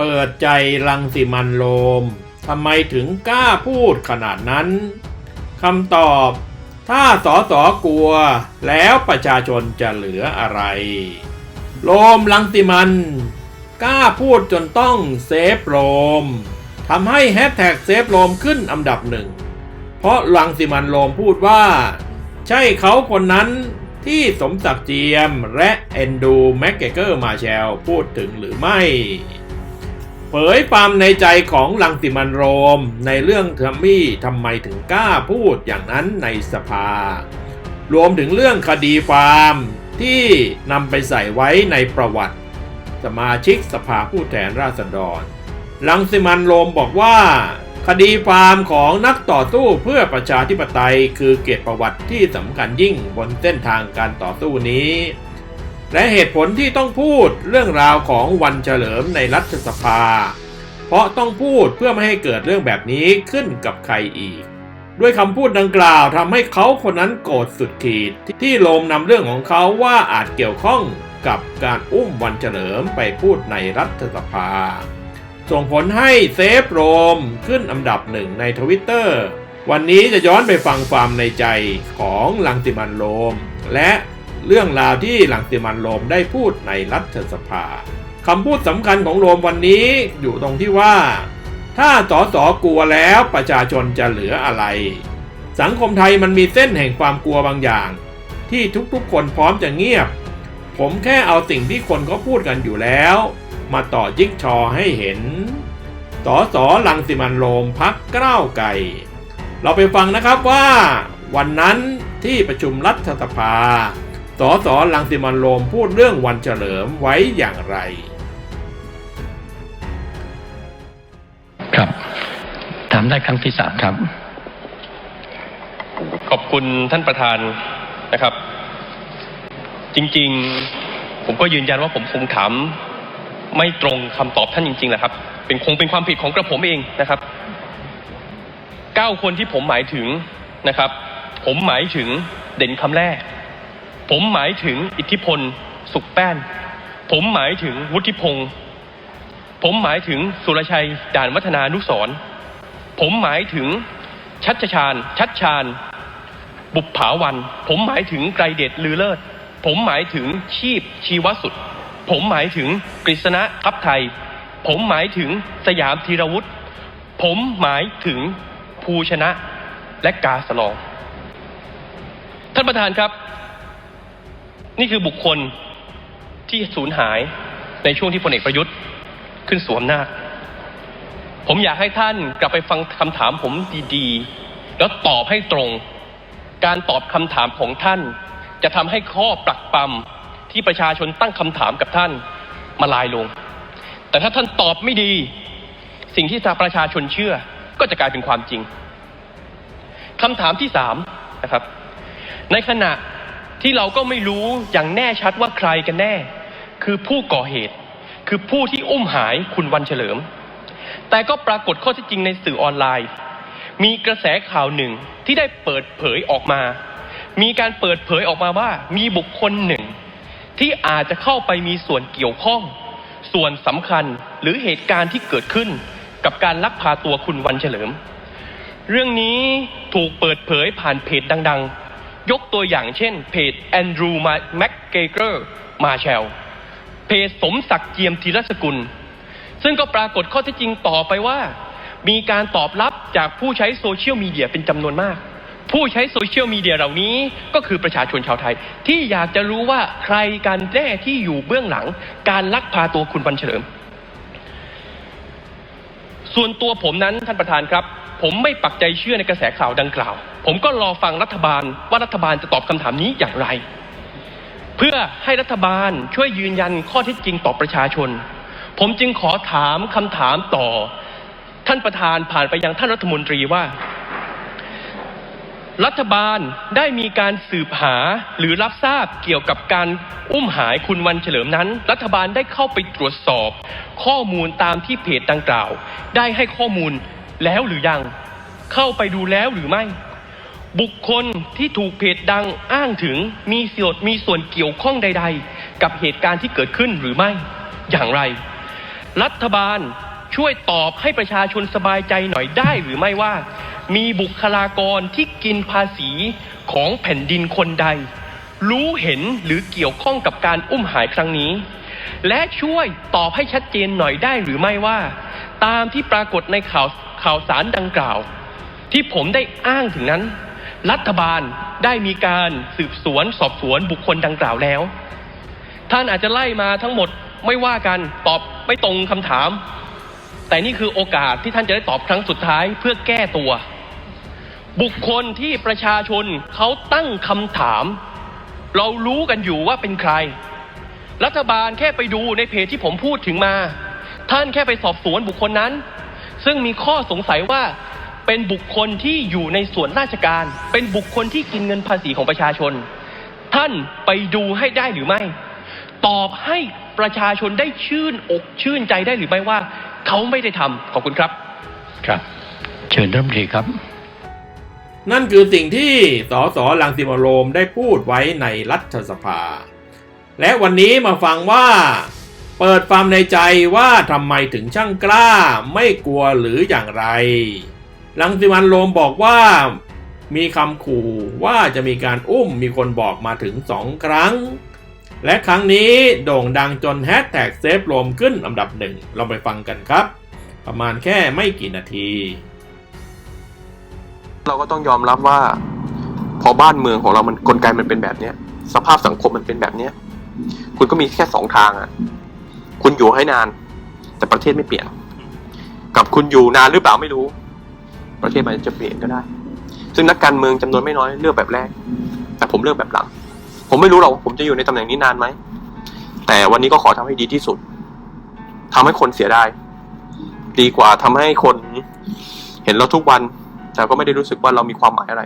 เปิดใจรังสิมันโรมทำไมถึงกล้าพูดขนาดนั้นคำตอบ ถ้าสอสอกลัว แล้วประชาชนจะเหลืออะไรโรมลังสิมัน กล้าพูดจนต้องเซฟโรมทำให้แฮชแท็กเซฟโรมขึ้นอันดับหนึ่ง เพราะลังสิมันโรมพูดว่า ใช่เขาคนนั้นที่สมศักดิ์เจียมและเอนดูแม็กเกอร์มาแชลพูดถึงหรือไม่ เผยความในใจของลังสิมันโรม ในเรื่องทัมมี่ทำไมถึงกล้าพูดอย่างนั้นในสภา รวมถึงเรื่องคดีฟาร์มที่นำไปใส่ไว้ในประวัติ สมาชิกสภาผู้แทนราษฎร ลังสิมันโรมบอกว่า คดีฟาร์มของนักต่อสู้เพื่อประชาธิปไตยคือเกียรติประวัติที่สำคัญยิ่งบนเส้นทางการต่อสู้นี้ และเหตุผลที่ต้องพูดเรื่องราวของวันเฉลิมในรัฐสภา เพราะต้องพูดเพื่อไม่ให้เกิดเรื่องแบบนี้ขึ้นกับใครอีก ด้วยคำพูดดังกล่าวทำให้เขาคนนั้นโกรธสุดขีดที่โลมนำเรื่องของเขาว่าอาจเกี่ยวข้องกับการอุ้มวันเฉลิมไปพูดในรัฐสภา ส่งผลให้เซฟโรมขึ้นอันดับหนึ่งในทวิตเตอร์วันนี้จะย้อนไปฟังความในใจของลังสิมันโรม และ เรื่องราวที่หลังสิมันโรมได้พูดในรัฐสภาคำพูดสำคัญของโรมวันนี้อยู่ตรงที่ว่า ถ้าสอสอกลัวแล้วประชาชนจะเหลืออะไร สังคมไทยมันมีเส้นแห่งความกลัวบางอย่าง ที่ทุกๆคนพร้อมจะเงียบ ผมแค่เอาสิ่งที่คนเขาพูดกันอยู่แล้ว มาต่อจิ๊กชอให้เห็นสอสอลังสิมันโรมพักกล้าวไก่เราไปฟังนะครับว่า วันนั้นที่ประชุมรัฐสภา สอสอลังสิมันโรมพูดเรื่องวันเฉลิมไว้อย่างไร ครับถามได้ครั้งที่สามครับ ขอบคุณท่านประธานนะครับ จริงๆ ผมก็ยืนยันว่าผมคงถามไม่ตรงคำตอบท่านจริงๆแหละครับ เป็นคงเป็นความผิดของกระผมเองนะครับเก้าคนที่ผมหมายถึงนะครับ ผมหมายถึงเด่นคำแรก ผมหมายถึงอิทธิพล สุขแป้น ผมหมายถึงวุฒิพงศ์ผมหมายถึงสุรชัยด่านวัฒนานุสรณ์ผมหมายถึงชัชชาญ ชัดชาญ บุปผาวัน ผมหมายถึงไกรเดชลือเลิศ ผมหมายถึงชีพชีวสุด ผมหมายถึงกฤษณะทัพไทย ผมหมายถึงสยามธีรวุฒิ ผมหมายถึงภูชนะและกาสลอง ท่านประธานครับ นี่คือบุคคลที่สูญหายในช่วงที่พลเอกประยุทธ์ขึ้นสวมหน้า ผมอยากให้ท่านกลับไปฟังคำถามผมดีๆ แล้วตอบให้ตรง การตอบคำถามของท่าน จะทำให้ข้อปรักปรำที่ประชาชนตั้งคำถามกับท่านมาลายลง แต่ถ้าท่านตอบไม่ดี สิ่งที่ประชาชนเชื่อก็จะกลายเป็นความจริงคำถามที่สามนะครับ ในขณะ ที่เราก็ไม่รู้อย่างแน่ชัดว่าใครกันแน่ คือผู้ก่อเหตุ คือผู้ที่อุ้มหายคุณวันเฉลิม แต่ก็ปรากฏข้อเท็จจริงในสื่อออนไลน์ มีกระแสข่าวหนึ่งที่ได้เปิดเผยออกมา มีการเปิดเผยออกมาว่ามีบุคคลหนึ่ง ที่อาจจะเข้าไปมีส่วนเกี่ยวข้อง ส่วนสำคัญหรือเหตุการณ์ที่เกิดขึ้น กับการลักพาตัวคุณวันเฉลิม เรื่องนี้ถูกเปิดเผยผ่านเพจดัง ๆ ยกตัวอย่างเช่น เพจแอนดรูว์แม็กเกเกอร์มาแชลเพจสมศักดิ์เจียมธีรสกุล ซึ่งก็ปรากฏข้อเท็จจริงต่อไปว่า มีการตอบรับจากผู้ใช้โซเชียลมีเดียเป็นจำนวนมาก ผู้ใช้โซเชียลมีเดียเหล่านี้ก็คือประชาชนชาวไทย ที่อยากจะรู้ว่าใครกันแน่ที่อยู่เบื้องหลัง การลักพาตัวคุณวันเฉลิม ส่วนตัวผมนั้นท่านประธานครับ ผมไม่ปักใจเชื่อในกระแสข่าวดังกล่าว ผมก็รอฟังรัฐบาลว่ารัฐบาลจะตอบคำถามนี้อย่างไร เพื่อให้รัฐบาลช่วยยืนยันข้อเท็จจริงต่อประชาชน ผมจึงขอถามคำถามต่อ ท่านประธานผ่านไปยังท่านรัฐมนตรีว่า รัฐบาลได้มีการสืบหาหรือรับทราบเกี่ยวกับการอุ้มหายคุณวันเฉลิมนั้น รัฐบาลได้เข้าไปตรวจสอบ ข้อมูลตามที่เพจดังกล่าว ได้ให้ข้อมูลแล้วหรือยัง เข้าไปดูแล้วหรือไม่ บุคคลที่ถูกเพจดังอ้างถึงมีส่วนมีส่วนเกี่ยวข้องใด ๆ กับเหตุการณ์ที่เกิดขึ้นหรือไม่ อย่างไร รัฐบาลช่วยตอบให้ประชาชนสบายใจหน่อยได้หรือไม่ว่า มีบุคลากรที่กินภาษีของแผ่นดินคนใด รู้เห็นหรือเกี่ยวข้องกับการอุ้มหายครั้งนี้ และช่วยตอบให้ชัดเจนหน่อยได้หรือไม่ว่า ตามที่ปรากฏในข่าวข่าวสารดังกล่าว ที่ผมได้อ้างถึงนั้น รัฐบาลได้มีการสืบสวนสอบสวนบุคคลดังกล่าวแล้ว ท่านอาจจะไล่มาทั้งหมดไม่ว่ากันตอบไม่ตรงคำถาม แต่นี่คือโอกาสที่ท่านจะได้ตอบครั้งสุดท้ายเพื่อแก้ตัว บุคคลที่ประชาชนเขาตั้งคำถาม เรารู้กันอยู่ว่าเป็นใคร รัฐบาลแค่ไปดูในเพจที่ผมพูดถึงมา ท่านแค่ไปสอบสวนบุคคลนั้น ซึ่งมีข้อสงสัยว่าเป็นบุคคลที่อยู่ในส่วนราชการ เป็นบุคคลที่กินเงินภาษีของประชาชน ท่านไปดูให้ได้หรือไม่ ตอบให้ประชาชนได้ชื่นอกชื่นใจได้หรือไม่ว่า เขาไม่ได้ทำขอบคุณครับ ครับ เชิญรัฐมนตรีครับ นั่นคือสิ่งที่สสลังสิมโรมได้พูดไว้ในรัฐสภา และวันนี้มาฟังว่า เปิดความในใจว่าทำไมถึงช่างกล้าไม่กลัวหรืออย่างไร ลังสิมันโรมบอกว่า มีคำขู่ว่าจะมีการอุ้มมีคนบอกมาถึงสองครั้ง และครั้งนี้โด่งดังจนแฮชแท็กเซฟโรมขึ้นอันดับหนึ่งเราไปฟังกันครับ ประมาณแค่ไม่กี่นาที เราก็ต้องยอมรับว่า พอบ้านเมืองของเรามันกลไกมันเป็นแบบเนี้ย สภาพสังคมมันเป็นแบบเนี้ย คุณก็มีแค่สองทางอะ คุณอยู่ให้นาน แต่ประเทศไม่เปลี่ยน กับคุณอยู่นานหรือเปล่าไม่รู้ ประเทศมันจะเปลี่ยนก็ได้ ซึ่งนักการเมืองจำนวนไม่น้อยเลือกแบบแรก แต่ผมเลือกแบบหลัง ผมไม่รู้หรอกว่าผมจะอยู่ในตำแหน่งนี้นานไหมแต่วันนี้ก็ขอทำให้ดีที่สุดทำให้คนเสียได้ดีกว่าทำให้คนเห็นเราทุกวัน แต่ก็ไม่ได้รู้สึกว่าเรามีความหมายอะไร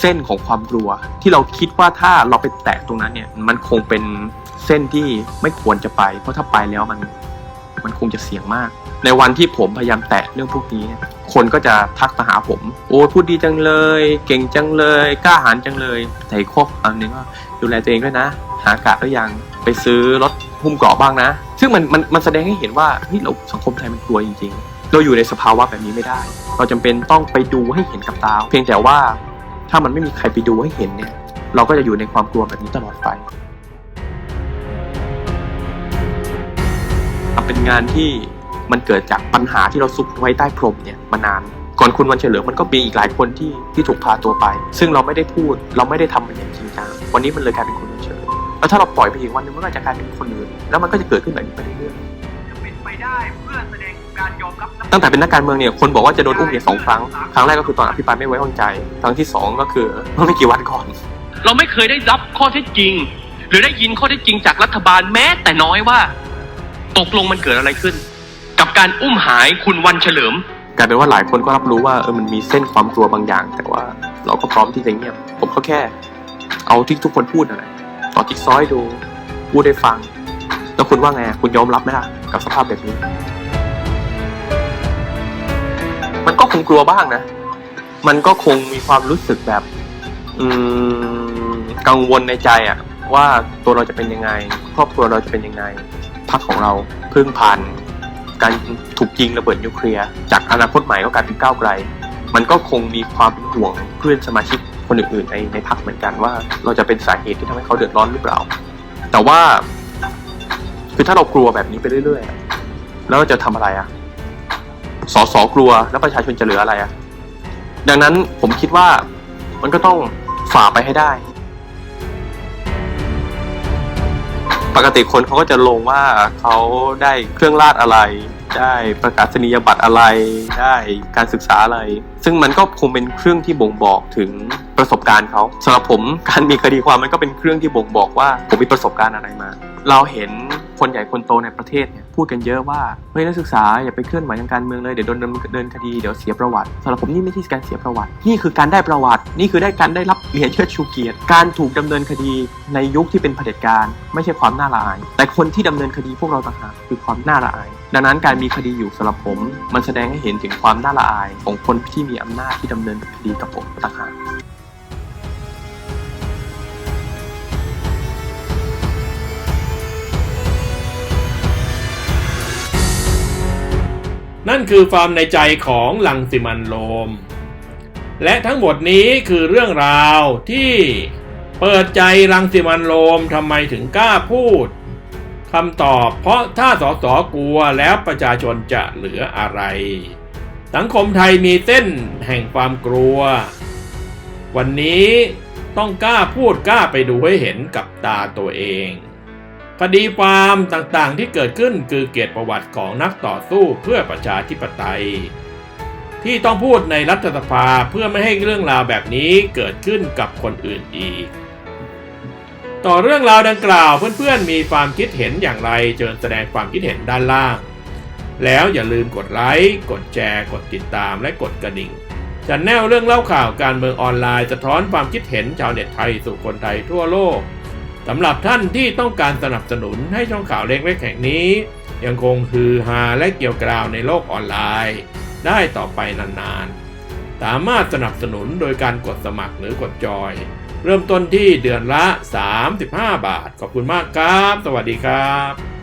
เส้นของความกลัว ที่เราคิดว่าถ้าเราไปแตะตรงนั้นเนี่ย มันคงเป็นเส้นที่ไม่ควรจะไป เพราะถ้าไปแล้วมันมันคงจะเสี่ยงมาก ในวันที่ผมพยายามแตะเรื่องพวกนี้ คนก็จะทักมาหาผม โอ้พูดดีจังเลย เก่งจังเลยกล้าหาญจังเลยแต่อีกข้ออันนึงว่าดูแลตัวเองด้วยนะ หากะหรือยังไปซื้อรถหุ้มเกราะบ้างนะ ซึ่งมันมันมันแสดงให้เห็นว่าเฮ้ยเราสังคมไทยมันกลัวจริง ๆ เราอยู่ในสภาวะแบบนี้ไม่ได้ เราจำเป็นต้องไปดูให้เห็นกับตา เพียงแต่ว่าถ้ามันไม่มีใครไปดูให้เห็นเนี่ย เราก็จะอยู่ในความกลัวแบบนี้ตลอดไปเป็นงานที่มันเกิดจากปัญหาที่เราซุกไว้ใต้พรมเนี่ยมานานก่อนคุณวันเฉลิมมันก็มีอีกหลายคนที่ที่ถูกพาตัวไป ซึ่งเราไม่ได้พูด เราไม่ได้ทำมันอย่างจริงจังวันนี้มันเลยกลายเป็นคุณ แล้วถ้าเราปล่อยไปอีกวันหนึงมันก็อาจจะกลายเป็นคนอื่นแล้วมันก็จะเกิดขึ้นแบบนี้ไปเรื่อยๆเป็นไปได้เพื่อแสดงการยอมรับตั้งแต่เป็นนักการเมืองเนี่ยคนบอกว่าจะโดนอุ้มเนี่ยสองครั้งครั้งแรกก็คือตอนอภิปรายไม่ไว้วางใจ ครั้งที่สองก็คือเมื่อไม่กี่วันก่อน เราไม่เคยได้รับข้อเท็จจริง หรือได้ยินข้อเท็จจริงจากรัฐบาลแม้แต่น้อยว่าตกลงมันเกิดอะไรขึ้น กับการอุ้มหายคุณวันเฉลิม กลายเป็นว่าหลายคนก็รับรู้ว่าเออมันมีเส้นความกลัวบางอย่าง แต่ว่าเราก็พร้อมที่จะเงียบผมก็แค่ เอาที่ทุกคนพูดอะไร ต่อจิ๊กซอยดูพูดได้ฟัง แล้วคุณว่าไงคุณยอมรับไหมล่ะ กับสภาพแบบนี้ มันก็คงกลัวบ้างนะ มันก็คงมีความรู้สึกแบบ อืมกังวลในใจอะว่าตัวเราจะเป็นยังไง ครอบครัวเราจะเป็นยังไงพรรคของเราเพึ่งผ่านการถูกยิงระเบิดนิวเคลียร์จากอนาคตใหม่ก็กลายเป็นก้าวไกล มันก็คงมีความเป็นห่วงเพื่อนสมาชิก คนอื่นๆในในพรรคเหมือนกันว่า เราจะเป็นสาเหตุที่ทำให้เขาเดือดร้อนหรือเปล่า แต่ว่า คือถ้าเรากลัวแบบนี้ไปเรื่อยๆ แล้วเราจะทำอะไรอะสอสอกลัวแล้วประชาชนจะเหลืออะไรอะดังนั้นผมคิดว่ามันก็ต้องฝ่าไปให้ได้ ปกติคนเขาก็จะลงว่าเขาได้เครื่องราชอะไร ได้ประกาศนียบัตรอะไร ได้การศึกษาอะไร ซึ่งมันก็คงเป็นเครื่องที่บ่งบอกถึง ประสบการณ์เขาสำหรับผมการมีคดีความมันก็เป็นเครื่องที่บ่งบอกว่าผมมีประสบการณ์อะไรมา เราเห็นคนใหญ่คนโตในประเทศเนี่ยพูดกันเยอะว่าเฮ้ยนักศึกษาอย่าไปเคลื่อนไหวทางการเมืองเลยเดี๋ยวโดนเนินคดีเดี๋ยวเสียประวัติสำหรับผมนี่ไม่ใช่การเสียประวัติ นี่คือการได้ประวัติ นี่คือได้การได้รับเหรียญเชิดชูเกียรติ การถูกดำเนินคดีในยุคที่เป็นเผด็จการ ไม่ใช่ความน่าละอาย แต่คนที่ดำเนินคดีพวกเราต่างหากคือความน่าละอาย ดังนั้นการมีคดีอยู่สำหรับผม มันแสดงให้เห็นถึงความน่าละอาย ของคนที่มีอำนาจที่ดำเนินคดีกับผมต่างหาก นั่นคือความในใจของลังสิมันโรมและทั้งหมดนี้คือเรื่องราวที่เปิดใจรังสิมันโรมทำไมถึงกล้าพูดคำตอบเพราะถ้าสสกลัวแล้วประชาชนจะเหลืออะไร สังคมไทยมีเส้นแห่งความกลัว วันนี้ต้องกล้าพูดกล้าไปดูให้เห็นกับตาตัวเอง คดีความต่างๆที่เกิดขึ้นคือเกียรติประวัติของนักต่อสู้เพื่อประชาธิปไตย ที่ต้องพูดในรัฐสภาเพื่อไม่ให้เรื่องราวแบบนี้เกิดขึ้นกับคนอื่นอีก ต่อเรื่องราวดังกล่าวเพื่อนๆมีความคิดเห็นอย่างไรเชิญแสดงความคิดเห็นด้านล่าง แล้วอย่าลืมกดไลค์กดแชร์กดติดตามและกดกระดิ่งจะแนวเรื่องเล่าข่าวการเมืองออนไลน์สะท้อนความคิดเห็นชาวเน็ตไทยสู่คนไทยทั่วโลก สำหรับท่านที่ต้องการสนับสนุนให้ช่องข่าวเล็กๆแห่งนี้ ยังคงฮือฮาและเกี่ยวกราวในโลกออนไลน์ ได้ต่อไปนานๆ สามารถสนับสนุนโดยการกดสมัครหรือกดจอย เริ่มต้นที่เดือนละ 35 บาท ขอบคุณมากครับ สวัสดีครับ